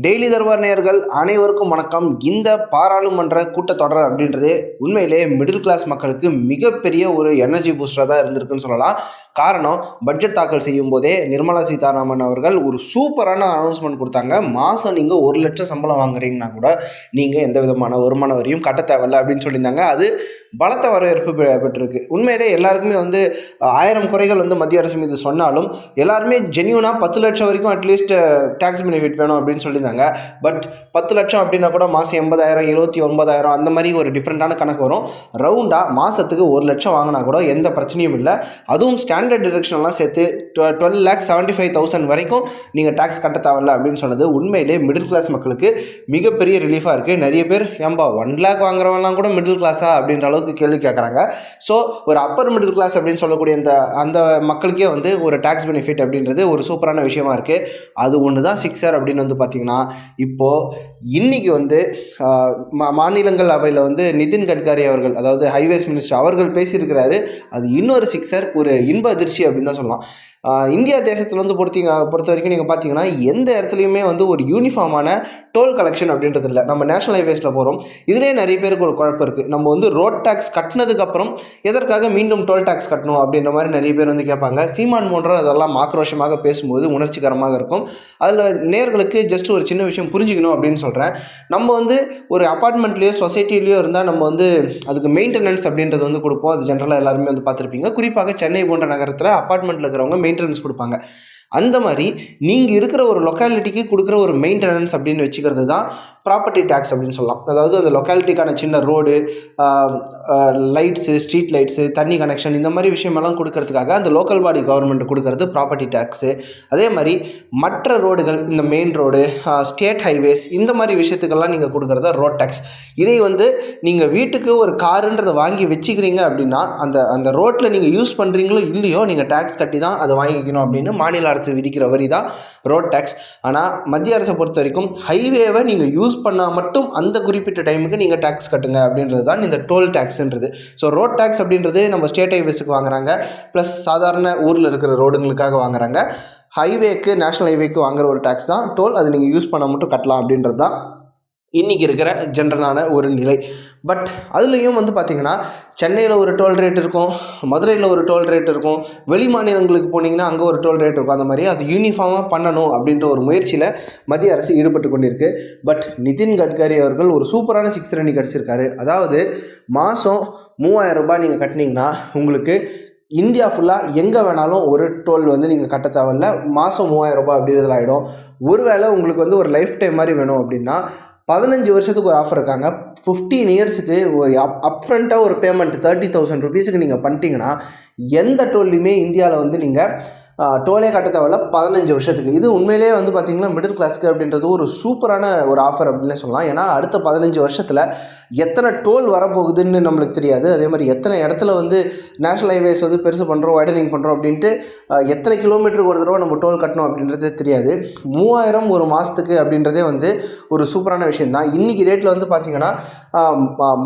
Daily Darbar நேயர்கள் அனைவருக்கும் வணக்கம். இந்த பாராளுமன்ற கூட்டத்தொடர் அப்படின்றது உண்மையிலே மிடில் கிளாஸ் மக்களுக்கு மிகப்பெரிய ஒரு எனர்ஜி பூஸ்டராக தான் இருந்திருக்குன்னு சொல்லலாம். காரணம் பட்ஜெட் தாக்கல் செய்யும் போதே நிர்மலா சீதாராமன் அவர்கள் ஒரு சூப்பரான அனௌன்ஸ்மெண்ட் கொடுத்தாங்க. மாதம் நீங்கள் ஒரு லட்சம் சம்பளம் வாங்குறீங்கன்னா கூட நீங்கள் எந்த விதமான வருமான வரியும் கட்ட தேவையில்ல அப்படின்னு சொல்லியிருந்தாங்க. அது பலத்த வரவேற்பு பெ- பெற்றிருக்கு. உண்மையிலே எல்லாருக்குமே வந்து ஆயிரம் குறைகள் வந்து மத்திய அரசு மீது சொன்னாலும் எல்லாருமே ஜென்யூனாக பத்து லட்சம் வரைக்கும் அட்லீஸ்ட் டேக்ஸ் பெனிஃபிட் வேணும் அப்படின்னு சொல்லி சொல்லியிருந்தாங்க பட் பத்து லட்சம் அப்படின்னா கூட மாதம் எண்பதாயிரம் எழுபத்தி ஒன்பதாயிரம் அந்த மாதிரி ஒரு டிஃப்ரெண்ட்டான கணக்கு வரும். ரவுண்டாக மாதத்துக்கு ஒரு லட்சம் வாங்கினா கூட எந்த பிரச்சனையும் இல்லை. அதுவும் ஸ்டாண்டர்ட் டிரெக்ஷன்லாம் சேர்த்து twelve lakh seventy five thousand வரைக்கும் நீங்கள் டேக்ஸ் கட்ட தேவையில்ல அப்படின்னு சொன்னது உண்மையிலே மிடில் கிளாஸ் மக்களுக்கு மிகப்பெரிய ரிலீஃபாக இருக்குது நிறைய பேர் ஏம்பா ஒன் லேக் வாங்குறவங்கலாம் கூட மிடில் கிளாஸா அப்படின்ற அளவுக்கு கேள்வி கேட்குறாங்க ஸோ ஒரு அப்பர் மிடில் கிளாஸ் அப்படின்னு சொல்லக்கூடிய இந்த அந்த மக்களுக்கே வந்து ஒரு டேக்ஸ் பெனிஃபிட் அப்படின்றது ஒரு சூப்பரான விஷயமா இருக்குது அது ஒன்று தான் சிக்ஸர் அப்படின்னு வந்து பார்த்தீங்கன்னா இப்போது இன்னைக்கு வந்து மா மாநிலங்கள் அவையில் வந்து நிதின் கட்காரி அவர்கள் அதாவது ஹைவேஸ் மினிஸ்டர் அவர்கள் பேசியிருக்கிறாரு. அது இன்னொரு சிக்ஸர் ஒரு இன்ப அதிர்ச்சி அப்படின்னு தான் சொல்லலாம். இந்தியா தேசத்தில் வந்து பொறுத்தீங்க பொறுத்த வரைக்கும் நீங்கள் பார்த்தீங்கன்னா எந்த இடத்துலையுமே வந்து ஒரு யூனிஃபார்மான டோல் கலெக்ஷன் அப்படின்றது இல்லை. நம்ம நேஷனல் ஹைவேஸில் போகிறோம் இதுலேயே நிறைய பேருக்கு ஒரு குழப்பம் இருக்குது நம்ம வந்து ரோட் டேக்ஸ் கட்டினதுக்கப்புறம் எதற்காக மீண்டும் டோல் டேக்ஸ் கட்டணும் அப்படின்ற மாதிரி நிறைய பேர் வந்து கேட்பாங்க. சீமான் போன்ற அதெல்லாம் ஆக்ரோஷமாக பேசும்போது உணர்ச்சிகரமாக இருக்கும். அதில் நேர்களுக்கு ஜஸ்ட் ஒரு சின்ன விஷயம் புரிஞ்சுக்கணும் அப்படின்னு சொல்கிறேன் நம்ம வந்து ஒரு அப்பார்ட்மெண்ட்லேயோ சொசைட்டிலேயோ இருந்தால் நம்ம வந்து அதுக்கு மெயின்டெனன்ஸ் அப்படின்றது வந்து கொடுப்போம். அது ஜென்ரலாக எல்லாருமே வந்து பார்த்துருப்பீங்க. குறிப்பாக சென்னை போன்ற நகரத்தில் அப்பார்ட்மெண்ட்டில் இருக்கிறவங்க மெயின்டெனன்ஸ் கொடுப்பாங்க. அந்த மாதிரி நீங்கள் இருக்கிற ஒரு லொக்காலிட்டிக்கு கொடுக்குற ஒரு மெயின்டெனன்ஸ் அப்படின்னு வச்சுக்கிறது தான் ப்ராப்பர்ட்டி டேக்ஸ் அப்படின்னு சொல்லலாம். அதாவது அந்த லொக்காலிட்டிக்கான சின்ன ரோடு லைட்ஸு ஸ்ட்ரீட் லைட்ஸு தண்ணி கனெக்ஷன் இந்த மாதிரி விஷயமெல்லாம் கொடுக்கறதுக்காக அந்த லோக்கல் பாடி கவர்மெண்ட் கொடுக்கறது ப்ராப்பர்ட்டி டேக்ஸு அதே மாதிரி மற்ற ரோடுகள் இந்த மெயின் ரோடு ஸ்டேட் ஹைவேஸ் இந்த மாதிரி விஷயத்துக்கெல்லாம் நீங்கள் கொடுக்குறது ரோட் டேக்ஸ் இதை வந்து நீங்கள் வீட்டுக்கு ஒரு காருன்றதை வாங்கி வச்சுக்கிறீங்க அப்படின்னா அந்த அந்த ரோட்டில் நீங்கள் யூஸ் பண்ணுறீங்களோ இல்லையோ நீங்கள் டேக்ஸ் கட்டி தான் அதை வாங்கிக்கணும் அப்படின்னு மாநில அரசு விதிக்கிற வரி தான் ரோட் டேக்ஸ் ஆனால் மத்திய அரசை பொறுத்த வரைக்கும் ஹைவேவை நீங்கள் யூஸ் யூஸ் பண்ணால் மட்டும் அந்த குறிப்பிட்ட டைமுக்கு நீங்கள் டேக்ஸ் கட்டுங்க அப்படின்றது தான் இந்த டோல் டேக்ஸ்ன்றது ஸோ ரோட் டேக்ஸ் அப்படின்றது நம்ம ஸ்டேட் ஹைவேஸுக்கு வாங்குறாங்க. ப்ளஸ் சாதாரண ஊரில் இருக்கிற ரோடுங்களுக்காக வாங்குறாங்க. ஹைவேக்கு நேஷனல் ஹைவேக்கு வாங்குற ஒரு டேக்ஸ் தான். டோல் அது நீங்கள் யூஸ் பண்ண மட்டும் கட்டலாம் அப்படின்றது தான் இன்றைக்கி இருக்கிற ஜென்ரலான ஒரு நிலை. பட் அதுலேயும் வந்து பார்த்திங்கன்னா சென்னையில் ஒரு டோல் ரேட் இருக்கும் மதுரையில் ஒரு டோல் ரேட் இருக்கும் வெளி மாநிலங்களுக்கு போனீங்கன்னா அங்கே ஒரு டோல் ரேட் இருக்கும். அந்த மாதிரி அது யூனிஃபார்மாக பண்ணணும் அப்படின்ற ஒரு முயற்சியில் மத்திய அரசு ஈடுபட்டு கொண்டிருக்கு. பட் நிதின் கட்கரி அவர்கள் ஒரு சூப்பரான சிக்ஸ் ரன்னி கிடச்சிருக்காரு. அதாவது மாதம் மூவாயிரம் ரூபாய் நீங்கள் கட்டினீங்கன்னா உங்களுக்கு இந்தியா ஃபுல்லாக எங்கே வேணாலும் ஒரு டோல் வந்து நீங்கள் கட்ட தேவையில்ல. மாதம் மூவாயிரம் ரூபாய் அப்படின்றதுல ஆகிடும் ஒருவேளை உங்களுக்கு வந்து ஒரு லைஃப் டைம் மாதிரி வேணும் அப்படின்னா பதினஞ்சு வருஷத்துக்கு ஒரு ஆஃபர் இருக்காங்க. ஃபிஃப்டீன் இயர்ஸுக்கு ஒரு அப் அப்ஃப்ரண்ட்டாக ஒரு பேமெண்ட் தேர்ட்டி தௌசண்ட் ருபீஸுக்கு நீங்கள் பண்ணிட்டீங்கன்னா எந்த டோல்லையுமே இந்தியாவில் வந்து நீங்கள் டோலே கட்ட தேவையில்ல பதினஞ்சு வருஷத்துக்கு. இது உண்மையிலேயே வந்து பார்த்திங்கன்னா மிடில் கிளாஸ்க்கு அப்படின்றது ஒரு சூப்பரான ஒரு ஆஃபர் அப்படின்னு சொல்லலாம். ஏன்னா அடுத்த பதினஞ்சு வருஷத்தில் எத்தனை டோல் வரப்போகுதுன்னு நம்மளுக்கு தெரியாது. அதே மாதிரி எத்தனை இடத்துல வந்து நேஷனல் ஹைவேஸ் வந்து பெருசு பண்ணுறோம் வைடனிங் பண்ணுறோம் அப்படின்ட்டு எத்தனை கிலோமீட்டருக்கு ஒரு தடவை நம்ம டோல் கட்டணும் அப்படின்றது தெரியாது. மூவாயிரம் ஒரு மாதத்துக்கு அப்படின்றதே வந்து ஒரு சூப்பரான விஷயம் தான் இன்றைக்கி ரேட்டில் வந்து பார்த்திங்கன்னா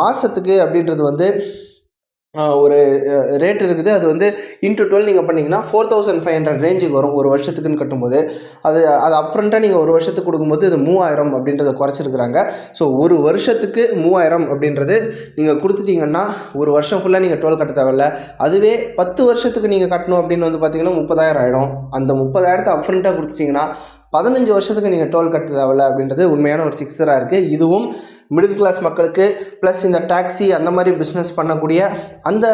மாதத்துக்கு அப்படின்றது வந்து ஒரு ரேட் இருக்குது. அது வந்து இன்ட்டு டுவெல் நீங்கள் பண்ணிங்கன்னா ஃபோர் தௌசண்ட் ஃபைவ் ஹண்ட்ரட் ரேஞ்சுக்கு வரும். ஒரு வருஷத்துக்குன்னு கட்டும்போது. அது அது அப்ஃப்ரண்ட்டாக நீங்கள் ஒரு வருஷத்துக்கு கொடுக்கும்போது இது மூவாயிரம் அப்படின்றத குறைச்சிருக்கிறாங்க. ஸோ ஒரு வருஷத்துக்கு மூவாயிரம் அப்படின்றது நீங்கள் கொடுத்துட்டீங்கன்னா ஒரு வருஷம் ஃபுல்லாக நீங்கள் டோல் கட்ட தேவையில்ல. அதுவே பத்து வருஷத்துக்கு நீங்கள் கட்டணும் அப்படின்னு வந்து பார்த்தீங்கன்னா முப்பதாயிரம் ஆகிடும் அந்த முப்பதாயிரத்தை அப்ஃப்ரண்ட்டாக கொடுத்துட்டிங்கன்னா பதினஞ்சு வருஷத்துக்கு நீங்கள் டோல் கட்ட தேவையில்ல அப்படின்றது உண்மையான ஒரு சிக்ஸராக இருக்குது இதுவும் மிடில் கிளாஸ் மக்களுக்கு ப்ளஸ் இந்த டாக்ஸி அந்த மாதிரி பிஸ்னஸ் பண்ணக்கூடிய அந்த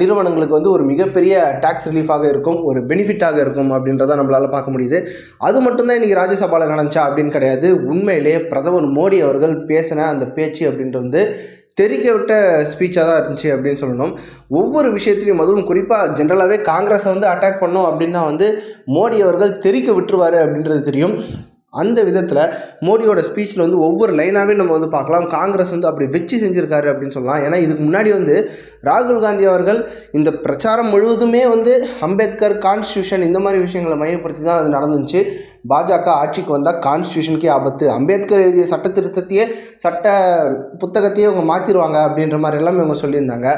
நிறுவனங்களுக்கு வந்து ஒரு மிகப்பெரிய டேக்ஸ் ரிலீஃபாக இருக்கும் ஒரு பெனிஃபிட்டாக இருக்கும் அப்படின்றத நம்மளால் பார்க்க முடியுது. அது மட்டும்தான் இன்றைக்கி ராஜ்யசபாவில் நடந்துச்சா அப்படின்னு கிடையாது. உண்மையிலே பிரதமர் மோடி அவர்கள் பேசின அந்த பேச்சு அப்படின்றது வந்து தெரிக்க விட்ட ஸ்பீச்சாக தான் இருந்துச்சு அப்படின்னு சொல்லணும். ஒவ்வொரு விஷயத்திலையும் அதுவும் குறிப்பாக ஜென்ரலாகவே காங்கிரஸை வந்து அட்டாக் பண்ணோம் அப்படின்னா வந்து மோடி அவர்கள் தெரிக்க விட்டுருவார் அப்படின்றது தெரியும். அந்த விதத்தில் மோடியோட ஸ்பீச்சில் வந்து ஒவ்வொரு லைனாகவே நம்ம வந்து பார்க்கலாம். காங்கிரஸ் வந்து அப்படி வெச்சு செஞ்சுருக்காரு அப்படின்னு சொல்லலாம். ஏன்னா இதுக்கு முன்னாடி வந்து ராகுல் காந்தி அவர்கள் இந்த பிரச்சாரம் முழுவதுமே வந்து அம்பேத்கர் கான்ஸ்டியூஷன் இந்த மாதிரி விஷயங்களை மையப்படுத்தி தான் அது நடந்துச்சு. பாஜக ஆட்சிக்கு வந்தால் கான்ஸ்டியூஷனுக்கே ஆபத்து. அம்பேத்கர் எழுதிய சட்ட திருத்தத்தையே சட்ட புத்தகத்தையே அவங்க மாற்றிடுவாங்க அப்படின்ற மாதிரி எல்லாமே இவங்க சொல்லியிருந்தாங்க.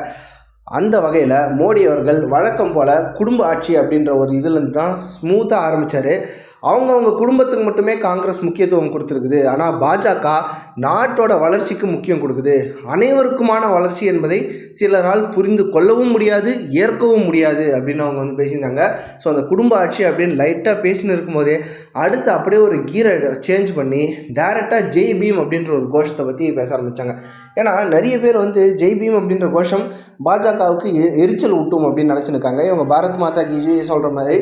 அந்த வகையில் மோடி அவர்கள் வழக்கம் போல் குடும்ப ஆட்சி அப்படின்ற ஒரு இதுலேருந்து தான் ஸ்மூத்தாக ஆரம்பித்தார் அவங்கவுங்க குடும்பத்துக்கு மட்டுமே காங்கிரஸ் முக்கியத்துவம் கொடுத்துருக்குது. ஆனால் பாஜக நாட்டோட வளர்ச்சிக்கு முக்கியம் கொடுக்குது. அனைவருக்குமான வளர்ச்சி என்பதை சிலரால் புரிந்து கொள்ளவும் முடியாது ஏற்கவும் முடியாது அப்படின்னு அவங்க வந்து பேசியிருந்தாங்க. ஸோ அந்த குடும்ப ஆட்சி அப்படின்னு லைட்டாக பேசின்னு இருக்கும்போதே அடுத்து அப்படியே ஒரு கீரை சேஞ்ச் பண்ணி டேரெக்டாக ஜெய் பீம் அப்படின்ற ஒரு கோஷத்தை பற்றி பேச ஆரம்பித்தாங்க ஏன்னா நிறைய பேர் வந்து ஜெய் பீம் அப்படின்ற கோஷம் பாஜகவுக்கு எரிச்சல் ஊட்டும் அப்படின்னு நினச்சிருக்காங்க. இவங்க பாரத் மாதா கி சொல்கிற மாதிரி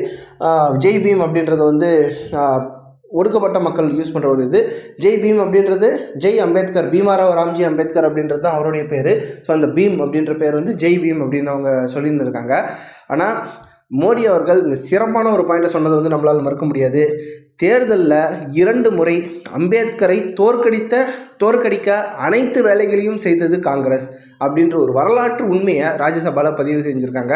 ஜெய் பீம் அப்படின்றது வந்து ஒடுக்கப்பட்ட மக்கள் யூஸ் பண்ணுற ஒரு இது. ஜெய் பீம் அப்படின்றது ஜெய் அம்பேத்கர் பீமாராவ் ராம்ஜி அம்பேத்கர் அப்படின்றது தான் அவருடைய பேர். ஸோ அந்த பீம் அப்படின்ற பேர் வந்து ஜெய் பீம் அப்படின்னு அவங்க சொல்லியிருந்திருக்காங்க. ஆனால் மோடி அவர்கள் இந்த சிறப்பான ஒரு பாயிண்ட்டை சொன்னது வந்து நம்மளால் மறுக்க முடியாது. தேர்தலில் இரண்டு முறை அம்பேத்கரை தோற்கடித்த தோற்கடிக்க அனைத்து வேலைகளையும் செய்தது காங்கிரஸ் அப்படின்ற ஒரு வரலாற்று உண்மையை ராஜ்யசபாவில் பதிவு செஞ்சுருக்காங்க.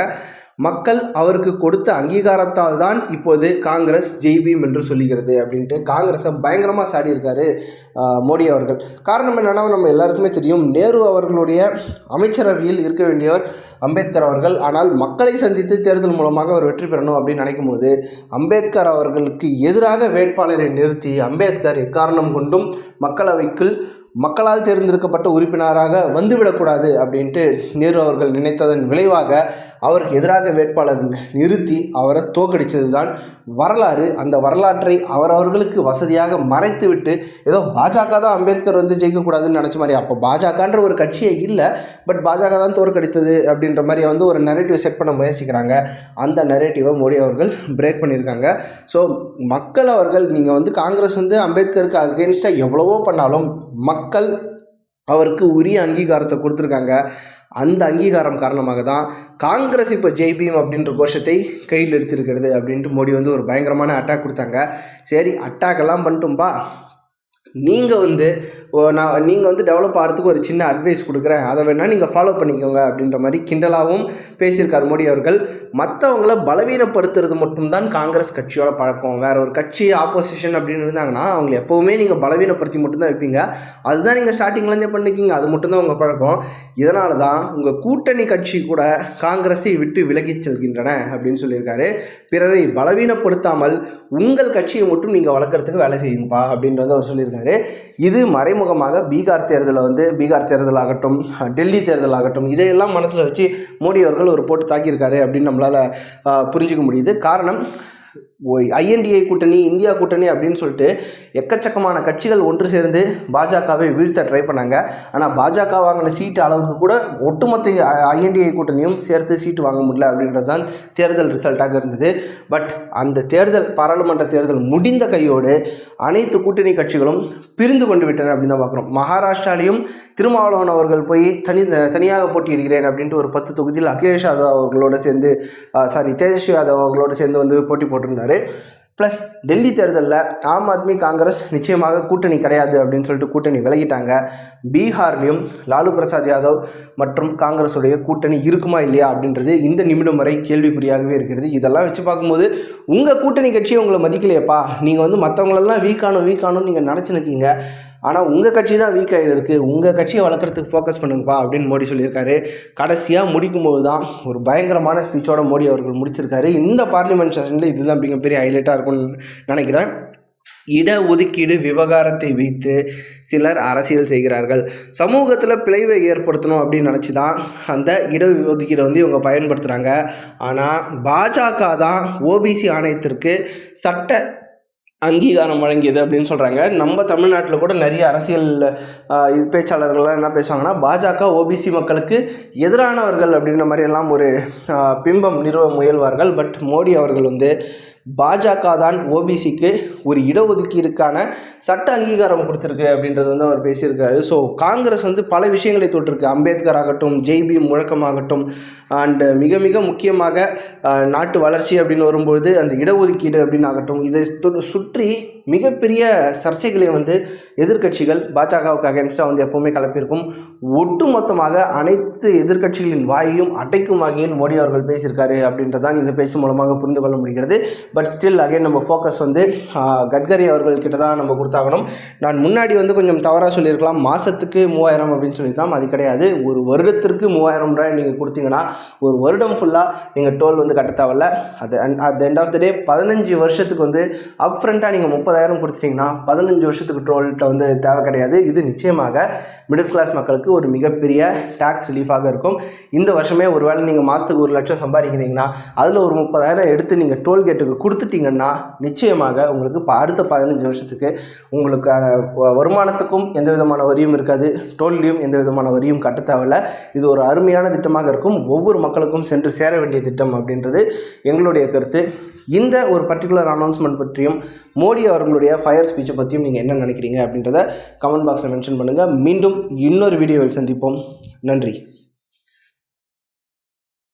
மக்கள் அவருக்கு கொடுத்த அங்கீகாரத்தால் தான் இப்போது காங்கிரஸ் ஜெய்பீம் என்று சொல்லுகிறது அப்படின்ட்டு காங்கிரஸை பயங்கரமாக சாடியிருக்காரு மோடி அவர்கள். காரணம் என்னென்னா நம்ம எல்லாருக்குமே தெரியும் நேரு அவர்களுடைய அமைச்சரவையில் இருக்க வேண்டியவர் அம்பேத்கர் அவர்கள். ஆனால் மக்களை சந்தித்து தேர்தல் மூலமாக அவர் வெற்றி பெறணும் அப்படின்னு நினைக்கும் போது அம்பேத்கர் அவர்களுக்கு எதிராக வேட்பாளரை நிறுத்தி அம்பேத்கர் எக்காரணம் கொண்டும் மக்களவைக்குள் மக்களால் தேர்ந்தெடுக்கப்பட்ட உறுப்பினராக வந்துவிடக்கூடாது அப்படின்ட்டு நேரு அவர்கள் நினைத்ததன் விளைவாக அவருக்கு எதிராக வேட்பாளர் நிறுத்தி அவரை தோக்கடித்தது தான் வரலாறு. அந்த வரலாற்றை அவரவர்களுக்கு வசதியாக மறைத்துவிட்டு ஏதோ பாஜக தான் அம்பேத்கர் வந்து ஜெயிக்கக்கூடாதுன்னு நினச்ச மாதிரி. அப்போ பாஜகன்ற ஒரு கட்சியே இல்லை. பட் பாஜக தான் தோற்கடித்தது அப்படின்ற மாதிரி வந்து ஒரு நெரேட்டிவ் செட் பண்ண முயற்சிக்கிறாங்க. அந்த நெரேட்டிவை மோடி அவர்கள் பிரேக் பண்ணியிருக்காங்க. ஸோ மக்கள் அவர்கள் நீங்கள் வந்து காங்கிரஸ் வந்து அம்பேத்கருக்கு அகேன்ஸ்டாக எவ்வளவோ பண்ணாலும் மக்கள் அவருக்கு உரிய அங்கீகாரத்தை கொடுத்துருக்காங்க. அந்த அங்கீகாரம் காரணமாக தான் காங்கிரஸ் இப்போ ஜெய்பீம் அப்படின்ற கோஷத்தை கையில் எடுத்திருக்கிறது அப்படின்ட்டு மோடி வந்து ஒரு பயங்கரமான அட்டாக் கொடுத்தாங்க. சரி அட்டாக் எல்லாம் பண்ணிட்டோம்பா? நீங்கள் வந்து ஓ, நான் நீங்கள் வந்து டெவலப் ஆகிறதுக்கு ஒரு சின்ன அட்வைஸ் கொடுக்குறேன். அதை வேணால் நீங்கள் ஃபாலோ பண்ணிக்கோங்க அப்படின்ற மாதிரி கிண்டலாகவும் பேசியிருக்கார் மோடி அவர்கள். மற்றவங்கள பலவீனப்படுத்துறது மட்டும்தான் காங்கிரஸ் கட்சியோட பழக்கம். வேற ஒரு கட்சி ஆப்போசிஷன் அப்படின்னு இருந்தாங்கன்னா அவங்களை எப்போவுமே நீங்கள் பலவீனப்படுத்தி மட்டும்தான் வைப்பீங்க. அதுதான் நீங்கள் ஸ்டார்டிங்லேருந்தே பண்ணிக்கிங்க அது மட்டும்தான் உங்கள் பழக்கம். இதனால தான் உங்கள் கூட்டணி கட்சி கூட காங்கிரஸை விட்டு விலகிச் செல்கின்றன அப்படின்னு சொல்லியிருக்காரு. பிறரை பலவீனப்படுத்தாமல் உங்கள் கட்சியை மட்டும் நீங்கள் வளர்க்குறதுக்கு வேலை செய்யுங்கப்பா அப்படின்றத அவர் சொல்லியிருக்காரு. இது மறைமுகமாக பீகார் தேர்தலை வந்து பீகார் தேர்தல் ஆகட்டும் டெல்லி தேர்தல் ஆகட்டும் இதையெல்லாம் மனசில் வச்சு மோடி அவர்கள் ஒரு போட்டு தாக்கியிருக்காரு அப்படின்னு நம்மளால் புரிஞ்சுக்க முடியுது. காரணம் ஐஎன்டிஏ கூட்டணி இந்தியா கூட்டணி அப்படின்னு சொல்லிட்டு எக்கச்சக்கமான கட்சிகள் ஒன்று சேர்ந்து பாஜகவை வீழ்த்த ட்ரை பண்ணாங்க. ஆனால் பாஜக வாங்கின சீட்டு அளவுக்கு கூட ஒட்டுமொத்த ஐஎன்டிஏ கூட்டணியும் சேர்த்து சீட்டு வாங்க முடியல அப்படின்றது தான் தேர்தல் ரிசல்ட்டாக இருந்தது. பட் அந்த தேர்தல் பாராளுமன்ற தேர்தல் முடிந்த கையோடு அனைத்து கூட்டணி கட்சிகளும் பிரிந்து கொண்டு விட்டன அப்படின்னு தான் பார்க்குறோம். மகாராஷ்டிராலையும் திருமாவளவன் அவர்கள் போய் தனி தனியாக போட்டியிடுகிறேன் அப்படின்ட்டு ஒரு பத்து தொகுதியில் அகிலேஷ் யாதவ் அவர்களோடு சேர்ந்து சாரி தேஜஸ்வி யாதவ் அவர்களோடு சேர்ந்து வந்து போட்டி போட்டு போட்டிருந்தாரு. ப்ளஸ் டெல்லி தேர்தலில் ஆம் ஆத்மி காங்கிரஸ் நிச்சயமாக கூட்டணி கிடையாது அப்படின்னு சொல்லிட்டு கூட்டணி விலகிட்டாங்க. பீகார்லேயும் லாலு பிரசாத் யாதவ் மற்றும் காங்கிரஸுடைய கூட்டணி இருக்குமா இல்லையா அப்படின்றது இந்த நிமிடம் வரை கேள்விக்குறியாகவே இருக்கிறது. இதெல்லாம் வச்சு பார்க்கும்போது உங்கள் கூட்டணி கட்சியை உங்களை மதிக்கலையேப்பா. நீங்கள் வந்து மற்றவங்களெல்லாம் வீக்கானோ வீக்கானும் நீங்கள் நினச்சி நிற்கீங்க ஆனால் உங்கள் கட்சி தான் வீக் ஆகிருக்கு உங்கள் கட்சியை வளர்க்குறதுக்கு ஃபோக்கஸ் பண்ணுங்கப்பா அப்படின்னு மோடி சொல்லியிருக்காரு. கடைசியாக முடிக்கும்போது தான் ஒரு பயங்கரமான ஸ்பீச்சோட மோடி அவர்கள் முடிச்சிருக்காரு. இந்த பார்லிமெண்ட் செஷனில் இதுதான் மிகப்பெரிய ஹைலைட்டாக இருக்கும்னு நினைக்கிறேன். இடஒதுக்கீடு விவகாரத்தை வைத்து சிலர் அரசியல் செய்கிறார்கள். சமூகத்தில் பிளவை ஏற்படுத்தணும் அப்படின்னு நினச்சி தான் அந்த இடஒதுக்கீடை வந்து இவங்க பயன்படுத்துகிறாங்க ஆனால் பாஜக தான் ஓபிசி ஆணையத்திற்கு சட்ட அங்கீகாரம் வழங்கியது அப்படின்னு சொல்கிறாங்க நம்ம தமிழ்நாட்டில் கூட நிறைய அரசியல் பேச்சாளர்கள்லாம் என்ன பேசுவாங்கன்னா பாஜக ஓபிசி மக்களுக்கு எதிரானவர்கள் அப்படின்ற மாதிரி எல்லாம் ஒரு பிம்பம் நிறுவ முயல்வார்கள். பட் மோடி அவர்கள் வந்து பாஜக தான் ஓபிசிக்கு ஒரு இடஒதுக்கீடுக்கான சட்ட அங்கீகாரம் கொடுத்துருக்கு அப்படின்றது வந்து அவர் பேசியிருக்காரு. ஸோ காங்கிரஸ் வந்து பல விஷயங்களை தொட்டிருக்கு. அம்பேத்கர் ஆகட்டும் ஜெய்பி முழக்கமாகட்டும் அண்டு மிக மிக முக்கியமாக நாட்டு வளர்ச்சி அப்படின்னு வரும்பொழுது அந்த இடஒதுக்கீடு அப்படின்னு ஆகட்டும் இதை சுற்றி மிகப்பெரிய சர்ச்சைகளை வந்து எதிர்க்கட்சிகள் பாஜகவுக்கு அகேன்ஸ்டாக வந்து எப்போவுமே கலப்பியிருக்கும். ஒட்டுமொத்தமாக அனைத்து எதிர்க்கட்சிகளின் வாயையும் அடைக்கும் வகையில் மோடி அவர்கள் பேசியிருக்காரு அப்படின்றதான் இந்த பேச்சு மூலமாக புரிந்து கொள்ள முடிகிறது. பட் ஸ்டில் அகைன் நம்ம ஃபோக்கஸ் வந்து கட்கரி அவர்கள்கிட்ட தான் நம்ம கொடுத்தாகணும். நான் முன்னாடி வந்து கொஞ்சம் தவறாக சொல்லியிருக்கலாம். மாதத்துக்கு மூவாயிரம் அப்படின்னு சொல்லியிருக்கலாம். அது கிடையாது. ஒரு வருடத்திற்கு மூவாயிரம் ரூபாய் நீங்கள் கொடுத்தீங்கன்னா ஒரு வருடம் ஃபுல்லாக நீங்கள் டோல் வந்து கட்ட தேவையில்ல. அது at the end of the day பதினஞ்சு வருஷத்துக்கு வந்து அப் ஃப்ரண்ட்டாக நீங்கள் முப்பதாயிரம் கொடுத்துட்டீங்கன்னா பதினஞ்சு வருஷத்துக்கு டோல்கிட்ட வந்து தேவை கிடையாது. இது நிச்சயமாக மிடில் கிளாஸ் மக்களுக்கு ஒரு மிகப்பெரிய டேக்ஸ் ரிலீஃபாக இருக்கும். இந்த வருஷமே ஒருவேளை நீங்கள் மாதத்துக்கு ஒரு லட்சம் சம்பாதிக்கிறீங்கன்னா அதில் ஒரு முப்பதாயிரம் எடுத்து நீங்கள் டோல்கேட்டுக்கு கொடுத்துட்டீங்கன்னா நிச்சயமாக உங்களுக்கு இப்போ அடுத்த பதினஞ்சு வருஷத்துக்கு உங்களுக்கான வருமானத்துக்கும் எந்த விதமான வரியும் இருக்காது. டோல்லையும் எந்த விதமான வரியும் கட்ட தேவையில்ல. இது ஒரு அருமையான திட்டமாக இருக்கும். ஒவ்வொரு மக்களுக்கும் சென்று சேர வேண்டிய திட்டம் அப்படின்றது எங்களுடைய கருத்து. இந்த ஒரு பர்டிகுலர் அனௌன்ஸ்மெண்ட் பற்றியும் மோடி அவர்களுடைய ஃபயர் ஸ்பீச்சை பற்றியும் நீங்கள் என்ன நினைக்கிறீங்க அப்படின்றத கமெண்ட் பாக்ஸில் மென்ஷன் பண்ணுங்கள் மீண்டும் இன்னொரு வீடியோவில் சந்திப்போம். நன்றி.